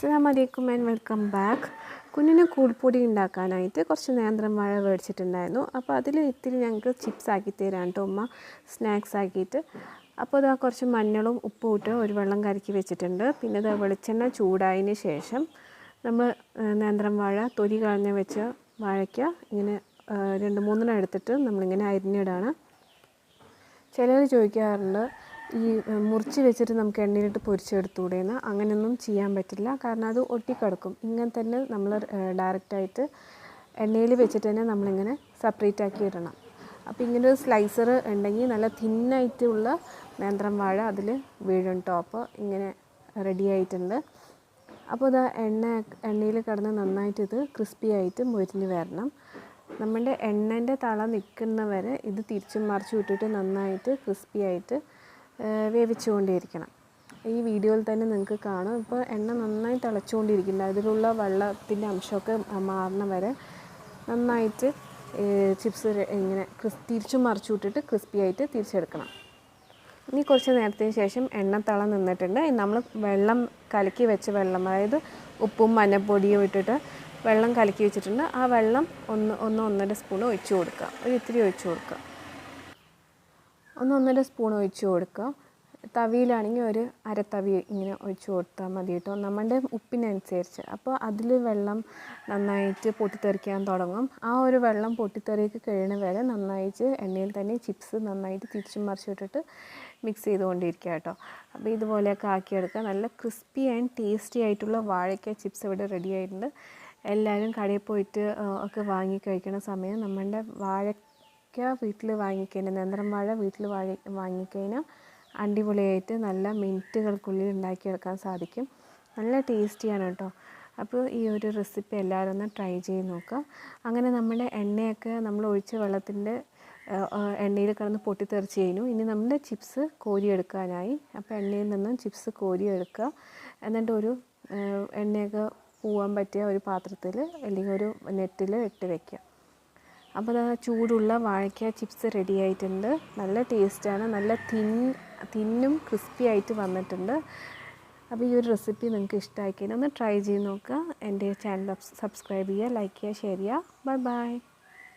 അസ്സാം വലൈക്കും and welcome back കുഞ്ഞിന് കൂൾപ്പൊടി ഉണ്ടാക്കാനായിട്ട് കുറച്ച് നേന്ത്രം വാഴ മേടിച്ചിട്ടുണ്ടായിരുന്നു അപ്പോൾ അതിൽ ഇത്തിരി ഞങ്ങൾക്ക് ചിപ്സ് ആക്കി തരാം കേട്ടോ ഉമ്മ. സ്നാക്സ് ആക്കിയിട്ട്. അപ്പോൾ ഇതാ കുറച്ച് മഞ്ഞളും ഉപ്പും ഇട്ട് ഒരു വെള്ളം കലക്കി വെച്ചിട്ടുണ്ട്. പിന്നെ ഇതാ വെളിച്ചെണ്ണ ചൂടായതിന് ശേഷം നമ്മൾ നേന്ത്രം വാഴ തൊലി കളഞ്ഞ് വെച്ച വാഴയ്ക്ക ഇങ്ങനെ രണ്ട് മൂന്നെണ്ണം എടുത്തിട്ട് നമ്മളിങ്ങനെ അരിഞ്ഞിടാണ്. ചിലർ ചോദിക്കാറുണ്ട് ഈ മുറിച്ച് വെച്ചിട്ട് നമുക്ക് എണ്ണയിലിട്ട് പൊരിച്ചെടുത്തുകൂടെയെന്ന് അങ്ങനെയൊന്നും ചെയ്യാൻ പറ്റില്ല. കാരണം അത് ഒട്ടിക്കിടക്കും. ഇങ്ങനെ തന്നെ നമ്മൾ ഡയറക്റ്റായിട്ട് എണ്ണയിൽ വെച്ചിട്ട് തന്നെ നമ്മളിങ്ങനെ സെപ്പറേറ്റ് ആക്കി ഇടണം. അപ്പോൾ ഇങ്ങനെ ഒരു സ്ലൈസർ ഉണ്ടെങ്കിൽ നല്ല തിന്നായിട്ടുള്ള നേന്ത്രം വാഴ അതിൽ വീഴും ടോപ്പ്. ഇങ്ങനെ റെഡി ആയിട്ടുണ്ട്. അപ്പോൾ ഇതാ എണ്ണ എണ്ണയിൽ കിടന്ന് നന്നായിട്ട് ഇത് ക്രിസ്പി ആയിട്ട് മൊരിഞ്ഞ് വരണം. നമ്മുടെ എണ്ണന്റെ തള നിൽക്കുന്നവരെ ഇത് തിരിച്ചും മറിച്ചും ഇട്ടിട്ട് നന്നായിട്ട് ക്രിസ്പി ആയിട്ട് വേവിച്ചുകൊണ്ടേയിരിക്കണം ഈ വീഡിയോയിൽ തന്നെ നിങ്ങൾക്ക് കാണും. ഇപ്പോൾ എണ്ണ നന്നായി തിളച്ചുകൊണ്ടിരിക്കുന്നു അതിലുള്ള വെള്ളത്തിന്റെ അംശമൊക്കെ മാറുന്ന വരെ നന്നായിട്ട് ചിപ്സ് ഇങ്ങനെ ക്രിസ് തിരിച്ചും മറിച്ചും വിട്ടിട്ട് ക്രിസ്പി ആയിട്ട് തിരിച്ചെടുക്കണം. ഇനി കുറച്ച് നേരത്തിന് ശേഷം എണ്ണ തള നിന്നിട്ടുണ്ട്. നമ്മൾ വെള്ളം കലക്കി വെച്ച വെള്ളം അതായത് ഉപ്പും മഞ്ഞപ്പൊടിയും ഇട്ടിട്ട് വെള്ളം കലക്കി വെച്ചിട്ടുണ്ട്. ആ വെള്ളം ഒന്ന് ഒന്ന് ഒന്നര സ്പൂൺ ഒഴിച്ചു കൊടുക്കുക. ഒരു ഇത്തിരി ഒഴിച്ചു കൊടുക്കുക. ഒന്ന് ഒന്നര സ്പൂൺ ഒഴിച്ച് കൊടുക്കുക. തവിയിലാണെങ്കിൽ ഒരു അരത്തവി ഇങ്ങനെ ഒഴിച്ച് കൊടുത്താൽ മതി കേട്ടോ. നമ്മുടെ ഉപ്പിനനുസരിച്ച്. അപ്പോൾ അതിൽ വെള്ളം നന്നായിട്ട് പൊട്ടിത്തെറിക്കാൻ തുടങ്ങും. ആ ഒരു വെള്ളം പൊട്ടിത്തെറിക്ക് കഴിയണ വരെ നന്നായിട്ട് എണ്ണയിൽ തന്നെ ചിപ്സ് നന്നായിട്ട് തിരിച്ചും മറിച്ചിട്ടിട്ട് മിക്സ് ചെയ്തുകൊണ്ടിരിക്കുക കേട്ടോ. അപ്പോൾ ഇതുപോലെയൊക്കെ ആക്കിയെടുക്കുക. നല്ല ക്രിസ്പി ആൻഡ് ടേസ്റ്റി ആയിട്ടുള്ള വാഴയ്ക്ക ചിപ്സ് ഇവിടെ റെഡി ആയിട്ടുണ്ട്. എല്ലാവരും കടയിൽ പോയിട്ട് ഒക്കെ വാങ്ങി കഴിക്കണ സമയം നമ്മുടെ വാഴയ്ക്ക വീട്ടിൽ വാങ്ങിക്കഴിഞ്ഞാൽ നേന്ത്രം വാഴ വീട്ടിൽ വാഴ വാങ്ങിക്കഴിഞ്ഞാൽ അടിപൊളിയായിട്ട് നല്ല മിനിറ്റുകൾക്കുള്ളിൽ ഉണ്ടാക്കിയെടുക്കാൻ സാധിക്കും. നല്ല ടേസ്റ്റിയാണ് കേട്ടോ. അപ്പോൾ ഈ ഒരു റെസിപ്പി എല്ലാവരും ഒന്ന് ട്രൈ ചെയ്ത് നോക്കുക അങ്ങനെ നമ്മുടെ എണ്ണയൊക്കെ നമ്മൾ ഒഴിച്ച വെള്ളത്തിന്റെ എണ്ണയിൽ കിടന്ന് പൊട്ടിത്തെറിച്ച് കഴിഞ്ഞു. ഇനി നമ്മുടെ ചിപ്സ് കോരിയെടുക്കാനായി. അപ്പോൾ എണ്ണയിൽ നിന്നും ചിപ്സ് കോരിയെടുക്കുക. എന്നിട്ട് ഒരു എണ്ണയൊക്കെ പോവാൻ പറ്റിയ ഒരു പാത്രത്തിൽ അല്ലെങ്കിൽ ഒരു നെറ്റിൽ ഇട്ട് വെക്കുക. അപ്പോൾ ആ ചൂടുള്ള വാഴയ്ക്ക ചിപ്സ് റെഡി ആയിട്ടുണ്ട്. നല്ല ടേസ്റ്റാണ് നല്ല തിൻ തിന്നും ക്രിസ്പി ആയിട്ട് വന്നിട്ടുണ്ട്. അപ്പോൾ ഈ ഒരു റെസിപ്പി നിങ്ങൾക്ക് ഇഷ്ടമായിക്കഴിഞ്ഞാൽ ഒന്ന് ട്രൈ ചെയ്ത് നോക്കുക. എന്റെ ചാനൽ സബ്സ്ക്രൈബ് ചെയ്യുക ലൈക്ക് ചെയ്യുക ഷെയർ ചെയ്യുക. Bye bye